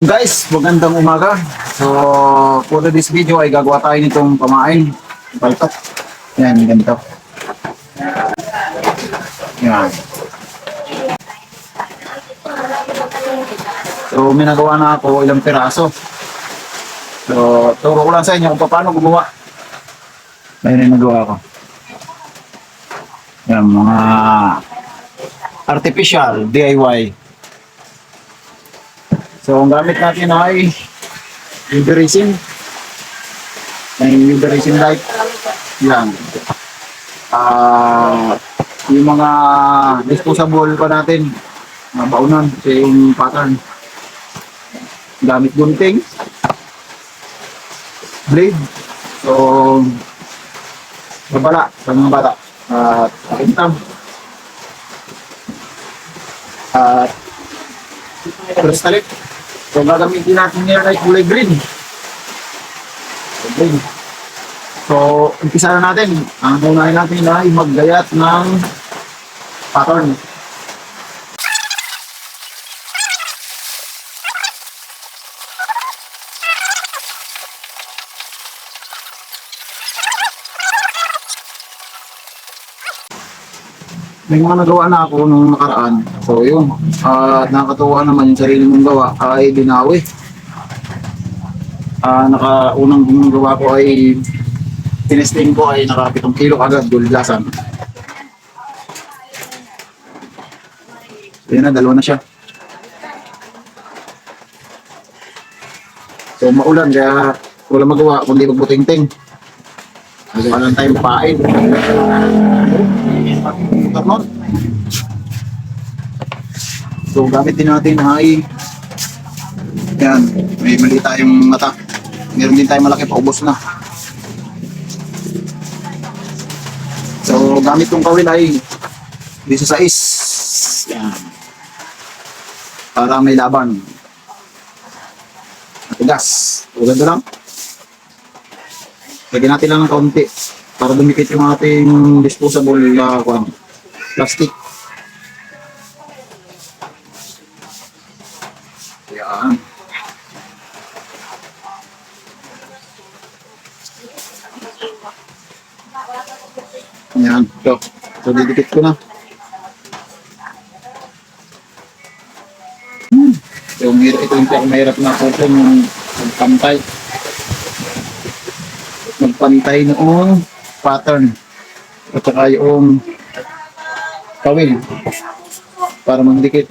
Guys, magandang umaga. So, for this video ay gagawa tayo nitong pamain. Baltok. Yan, ganito. Yan. So, may nagawa na ako ilang piraso. So, turo ko lang sa inyo kung paano gumawa. Yung nagawa ko. Yan, mga artificial DIY. So, ang gamit natin ay UV resin. May UV resin light. Yan. Ah, yung mga disposable pa natin, mga baunan, same pattern. Gamit gunting, blade, so, babala sa mga bata. At pakintab. At crystallic. So, gagamitin natin ngayon ay kulay green. Green. So, umpisa na natin. Ang unahin natin ay maggayat ng pattern. May mga nagawa na ako nung nakaraan. So, yun. At nakakatuwa naman yung sarili mong gawa ay binawi. Ah, nakaunang gawa ko ay tinesting ko ay naka 7 kilo agad gulgasan. Yun na, dalawa na siya. So, maulan kaya wala magawa kundi magbuting-ting. Magawa lang tayo pain. Tapos, So, gamit din natin ay yan, may mali tayong mata. Meron din tayong malaki, paubos na. So, gamit kong kawil ay dito sa is. Yan. Para may laban. Matigas. O, ganda lang. Lagyan natin lang ng kaunti para dumikit yung ating disposable na uh, plastic. Yan. Yan. Ito. So, didikit ko na. Hmm. Yung ito yung pinakamahirap na po yung magpantay. Magpantay noong pattern. At saka yung kawil para magdikit.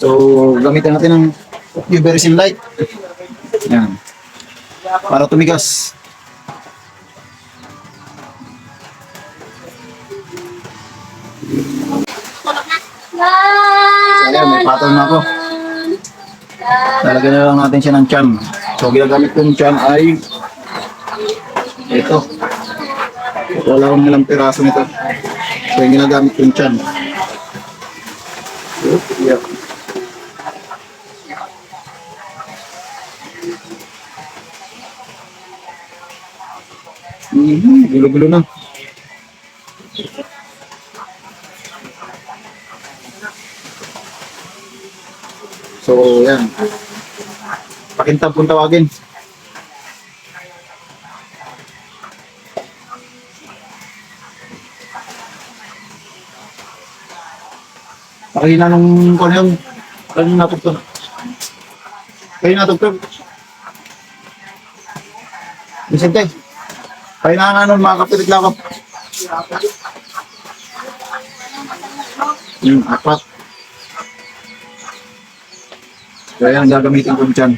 So, gamitin natin ng UV resin light. Yan. Para tumigas. So, ayan, may pattern na ako. Lalagyan na lang natin siya ng chan. So, ginagamit kong chan ay ito. Wala akong ilang piraso nito. So, yung ginagamit kong chan. Yeah. Mhm, gulo-gulo na. So, yan. Pakintab kung tawagin. Pakina nung kung yung kung natugtog. Kayo natugtog. Vicente, kayo na nga nun mga kapilit lakap. Yung apat. Kaya ang gagamitin ko dyan.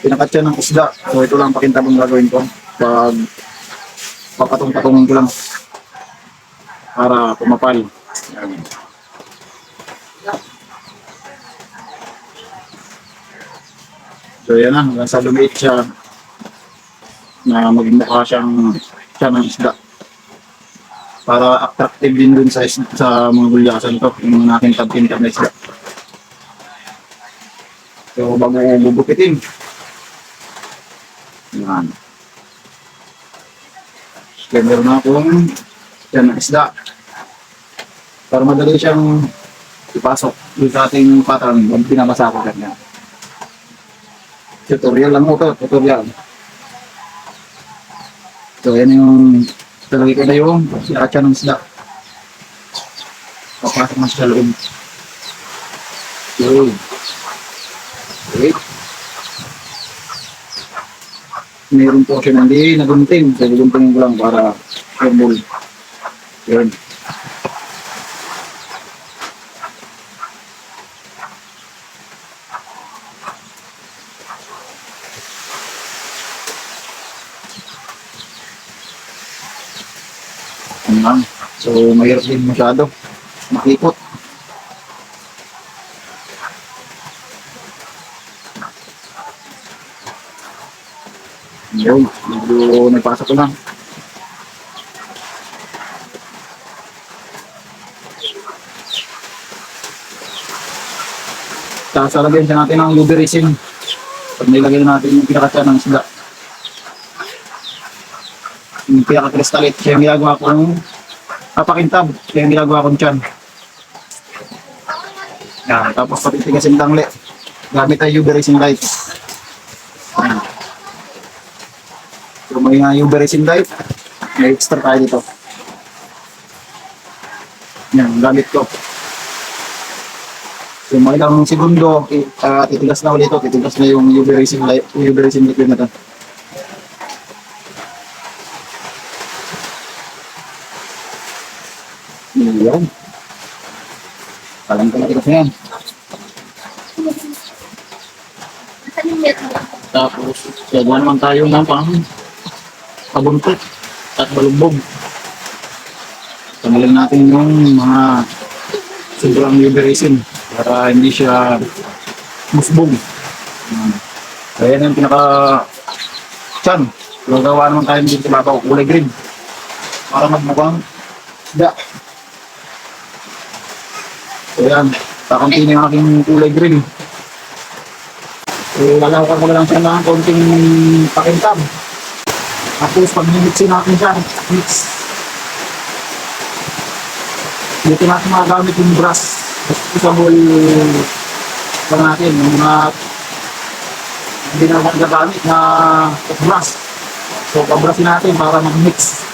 Pinakatya ng isda. So ito lang pakintabang gagawin ko. Pag papatong-patongin ko lang. Para pumapal. Yan. So yan na, hanggang sa lumiit siya na magmukha siyang siya ng isda. Para attractive din dun sa, is- sa mga gulyasan to, yung natin tab-tintab na isda. So, bago bubukitin. Yan. Kaya meron na akong yan na isda. Para madali siyang ipasok yung ating pattern pag pinabasa ko ganyan. Tutorial lang mo to, tutorial. So, yan yung talagay ko na yung siratsa ng isda. Papasok na sa loob. Okay. Okay. Meron po siya hindi nagunting. So, guguntingin ko lang para humble. Yun. Ayan. So, mahirap din masyado. Makipot. Yun, medyo nagpasok ko lang. Tapos lalagyan siya natin ng lubrication. Pag nilagay natin yung pinakatsa ng isda. Yung pinaka-crystalite, siya yung ginagawa kong papakintab. Siya yung ginagawa kong tiyan. Yan, tapos patitigasin tangli. Gamit tayo lubrication light. Yan. So may uh, yung berresin light, may extra tayo dito. Yan, gamit ko. So mga ilang segundo, uh, titigas na ulit ito, titigas na yung UV racing light, UV racing liquid na to. Yan. Alam ko na tigas na yan. Tapos, gagawa naman tayo ng pang pabuntot at balugbog. Tanggalin natin yung mga sobrang liberation para hindi siya musbog. Kaya yan yung pinaka chan. Gagawa naman tayo dito sa babaw, kulay green. Para magmukhang da. So yan, kakunti na yung aking kulay green. So lalawakan ko na lang siya ng konting pakintab. Tapos pag minixin natin siya, mix. Dito natin magagamit yung brush. Sa whole lang natin, yung mga hindi na magagamit na brush. So pabrushin natin para mag-mix.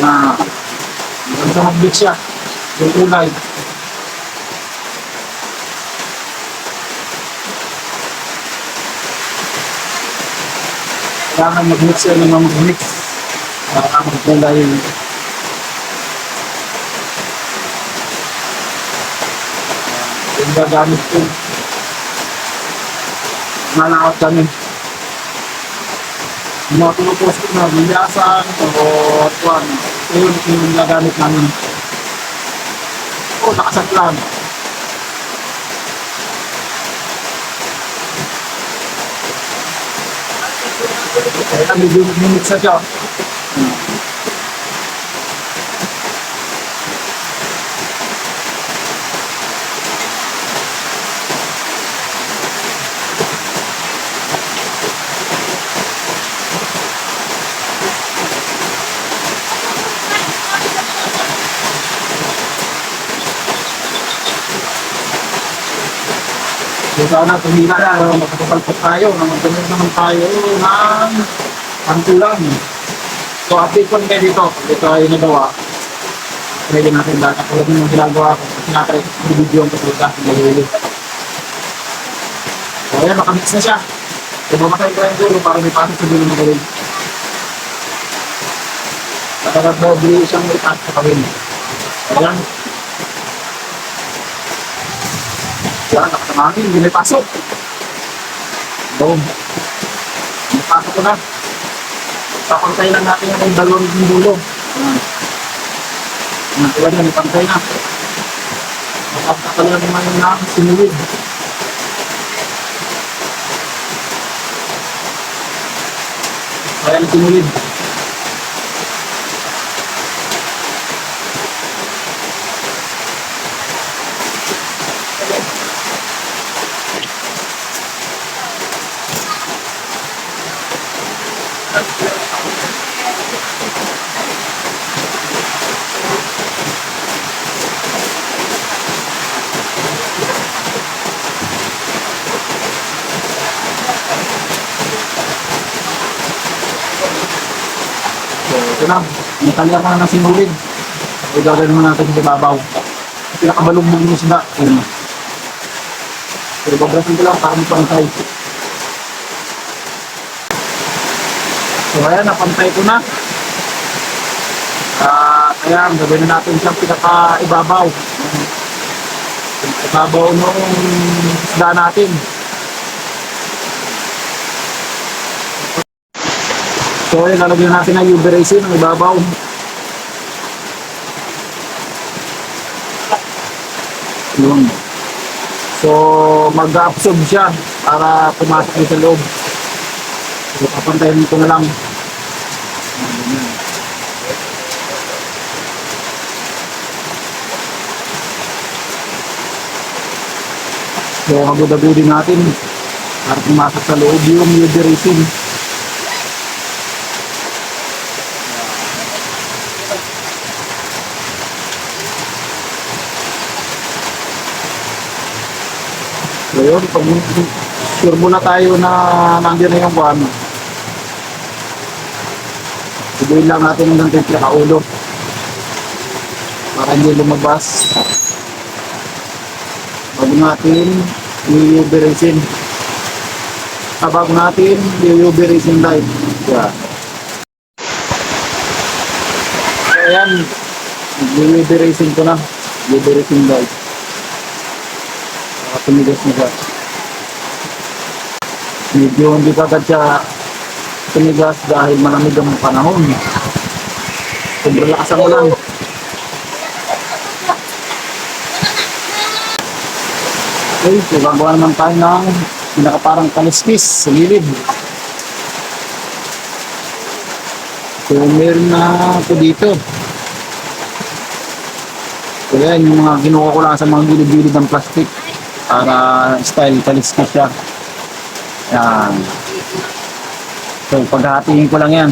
Na, maganda mag-mix siya. Yung kulay. Kailangan mag-mix yan ng mag-mix. Para magkulay. Yung gagamit ko. Malakot kami. Yung mga pinupost ko na bilyasan o tuwan. Ito yun yung gagamit namin. O, nakasat lang. Kaya medyo minix na siya. So sana tumila na, no? magkakapalpot tayo, na magdamit naman tayo ng pantulan. So update rin kayo dito, kung ito ay nagawa, pwede natin data. Tulad yung ginagawa ko, sinatry ko sa video ang sa nahihili. So ayan, makamix na siya. So mamatay ko yung dulo para may pasok sa dulo na gawin. Kapag doble siyang pasok sa gawin. Ayan, Yan, nakatamangin, hindi may pasok. Boom. May pasok ko na. Papantay lang natin yung dalawang dulo. Yan. Yan, tulad na, may pantay na. Makapakala naman yung na sinulid. Kaya na ito na, natalya ko na ng sinulid. Igagawin mo natin sa babaw. Pinakabalog mo yung isda. Pero babrasin ko lang para magpantay. So ayan, napantay ko na. Ah, kaya gawin na natin siyang pinaka-ibabaw. Ibabaw nung isda natin. So ayan, lalagyan natin ng UV resin ng ibabaw. Yun. So, mag-absorb siya para pumasok sa loob. So, papantayin ko na lang. So, agad-agudin natin para pumasok sa loob yung UV resin. So yun, pag sure muna tayo na nandiyan na yung buwan, Sibuin lang natin hanggang tayo pinakaulo para hindi lumabas. Bago natin i-UV resin. Ah, bago natin i-UV resin light. Yeah. So ayan, i-UV resin ko na. UV resin light. Saka tumigas na siya. Medyo hindi kagad siya tumigas dahil malamig ang panahon. Sobrang lakas ang ulan. Okay, so gagawa naman tayo ng pinakaparang kaliskis sa gilid. So meron na ako dito. So yan, yung mga kinuha ko lang sa mga gilid-gilid ng plastic para style kaliskis siya. Yan. So, paghahatiin ko lang yan.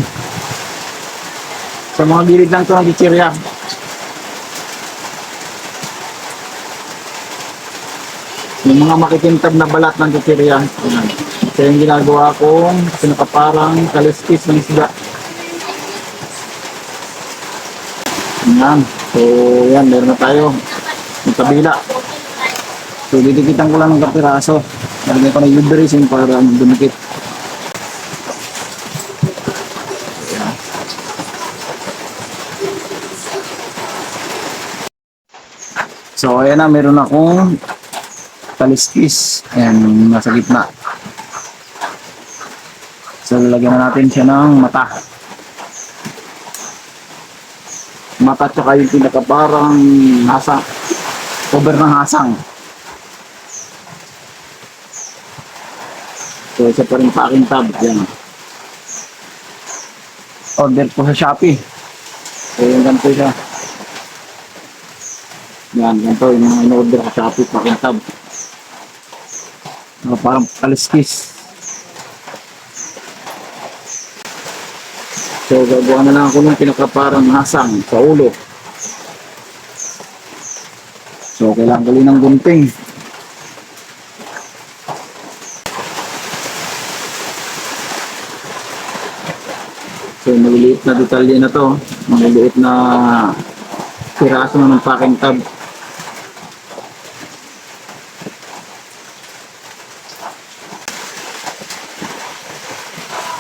Sa mga gilid lang ito ng chichirya. Yung mga makikintab na balat ng chichirya. Ito yung ginagawa kong pinakaparang kaliskis ng isda. Yan. So, yan. Meron na tayo. Yung kabila. So, didikitan ko lang ng kapiraso. Nalagay ko na yung dressing para dumikit. So, ayan na, meron akong kaliskis. Ayan, nasa gitna. So, lalagyan na natin siya ng mata. Mata tsaka yung pinaka parang hasang. Cover ng hasang. So, isa pa rin packing tab. Yan. Order ko sa Shopee. So, yung ganito siya. Yan, ganito yung mga in-order sa Shopee, packing tab. Uh, parang kaliskis. So, gagawa na lang ako ng pinakaparang hasang sa ulo. So, kailangan gali ng gunting. So, maliliit na detalye na to. Maliliit na piraso na ng packing tab.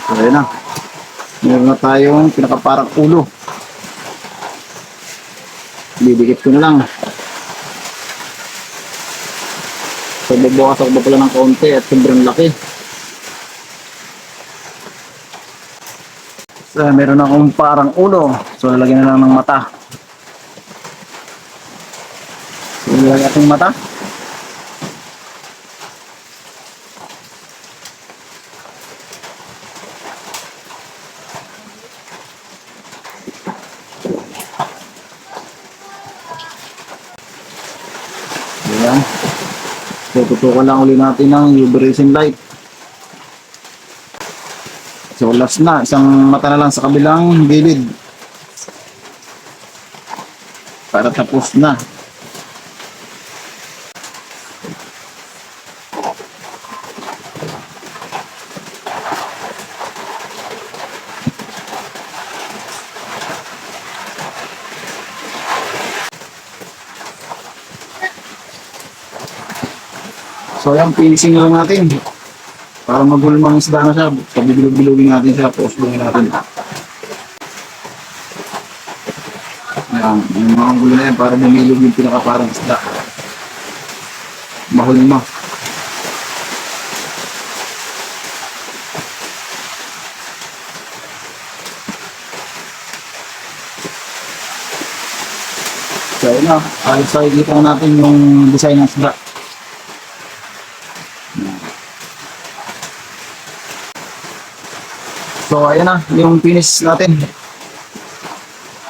So, ayan na. Meron na tayong pinakaparang ulo. Didikit ko na lang. So, bubukas ako pa pala ng kaunti at sobrang laki. So, meron akong parang ulo. So, lalagyan na lang ng mata. So, lalagyan ating mata. Ayan. So, tutukan lang uli natin ng UV light. So, last na. Isang mata na lang sa kabilang gilid. Para tapos na. So ayan, finishing lang natin. Para magulmang isda na siya. Pabibilog-bilogin natin siya. Post-bilogin natin. Ayan, yung mga gulo na yan para bumilog yung pinakaparang isda. Mahuli mo. So, yun na. Ayos sa ikita natin yung design ng isda. So, ayan na, yung finish natin.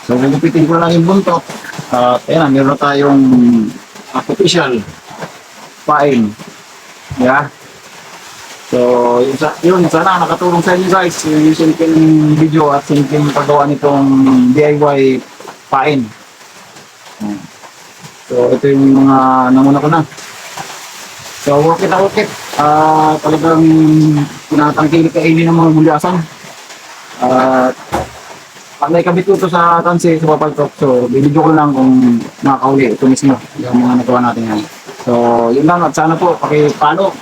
So, gugupitin ko lang yung buntot. At ayan na, meron na tayong artificial pain. Yeah. So, yun, yun, sana nakatulong sa inyo guys. Yung simpleng video at simpleng paggawa nitong DIY pain. So, ito yung mga namuna ko na. So, work it na work it. Ah, talagang tinatangkilik kainin ng mga mulyasan. At pag naikabit ko sa tansi, sa papaltok, so bibidyo ko lang kung nakakauli ito mismo, yung mga nagawa natin yan. So, yun lang at sana po, paki-follow,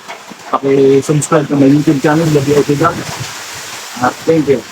paki-subscribe to my YouTube channel, WOT Vlog. At thank you.